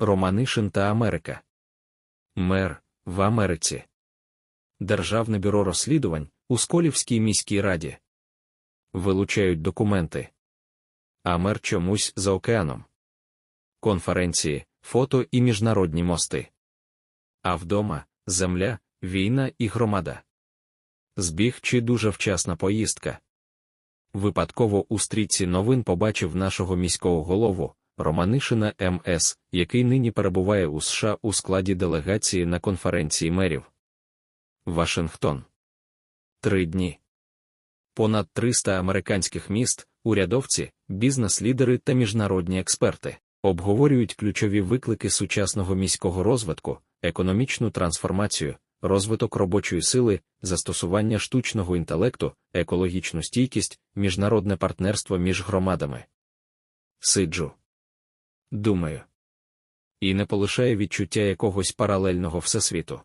Романишин та Америка. Мер в Америці. Державне бюро розслідувань у Сколівській міській раді. Вилучають документи. А мер чомусь за океаном. Конференції, фото і міжнародні мости. А вдома земля, війна і громада. Збіг чи дуже вчасна поїздка. Випадково у стрічці новин побачив нашого міського голову Романишина МС, який нині перебуває у США у складі делегації на конференції мерів. Вашингтон. Три дні. Понад 300 американських міст, урядовці, бізнес-лідери та міжнародні експерти обговорюють ключові виклики сучасного міського розвитку, економічну трансформацію, розвиток робочої сили, застосування штучного інтелекту, екологічну стійкість, міжнародне партнерство між громадами. Сиджу. Думаю. І не полишає відчуття якогось паралельного всесвіту.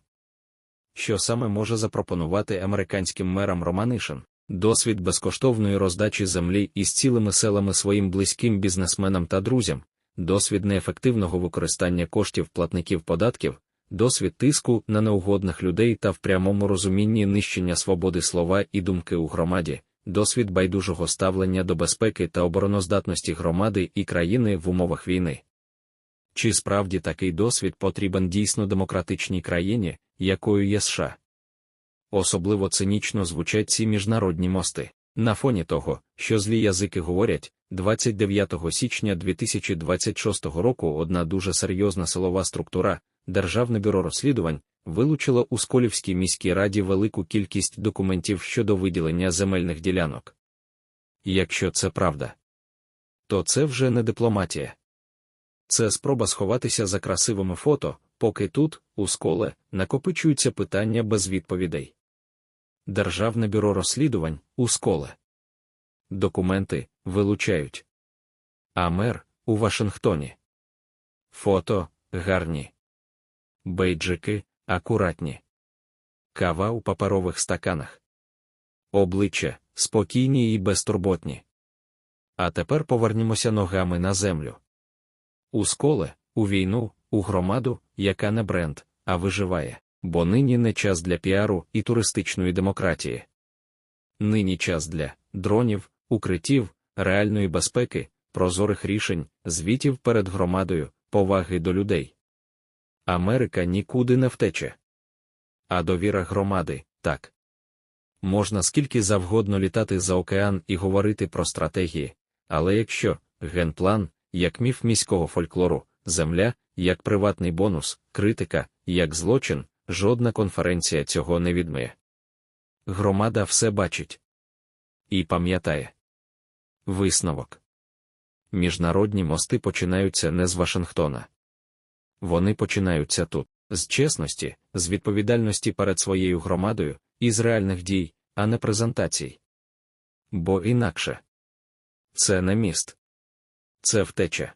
Що саме може запропонувати американським мерам Романишин? Досвід безкоштовної роздачі землі із цілими селами своїм близьким бізнесменам та друзям, досвід неефективного використання коштів платників податків, досвід тиску на неугодних людей та в прямому розумінні нищення свободи слова і думки у громаді, досвід байдужого ставлення до безпеки та обороноздатності громади і країни в умовах війни. Чи справді такий досвід потрібен дійсно демократичній країні, якою є США? Особливо цинічно звучать ці міжнародні мости. На фоні того, що злі язики говорять, 29 січня 2026 року одна дуже серйозна силова структура, Державне бюро розслідувань, вилучила у Сколівській міській раді велику кількість документів щодо виділення земельних ділянок. Якщо це правда, то це вже не дипломатія. Це спроба сховатися за красивими фото, поки тут, у сколе, накопичуються питання без відповідей. Державне бюро розслідувань у сколе. Документи вилучають. А мер у Вашингтоні. Фото гарні. Бейджики акуратні. Кава у паперових стаканах. Обличчя спокійні і безтурботні. А тепер повернімося ногами на землю. У сколе, у війну, у громаду, яка не бренд, а виживає, бо нині не час для піару і туристичної демократії. Нині час для дронів, укриттів, реальної безпеки, прозорих рішень, звітів перед громадою, поваги до людей. Америка нікуди не втече. А довіра громади так. Можна скільки завгодно літати за океан і говорити про стратегії, але якщо генплан, як міф міського фольклору, земля, як приватний бонус, критика, як злочин, жодна конференція цього не відмиє. Громада все бачить і пам'ятає. Висновок Міжнародні мости починаються не з Вашингтона. Вони починаються тут, з чесності, з відповідальності перед своєю громадою, і з реальних дій, а не презентацій. Бо інакше це не міст, це втеча.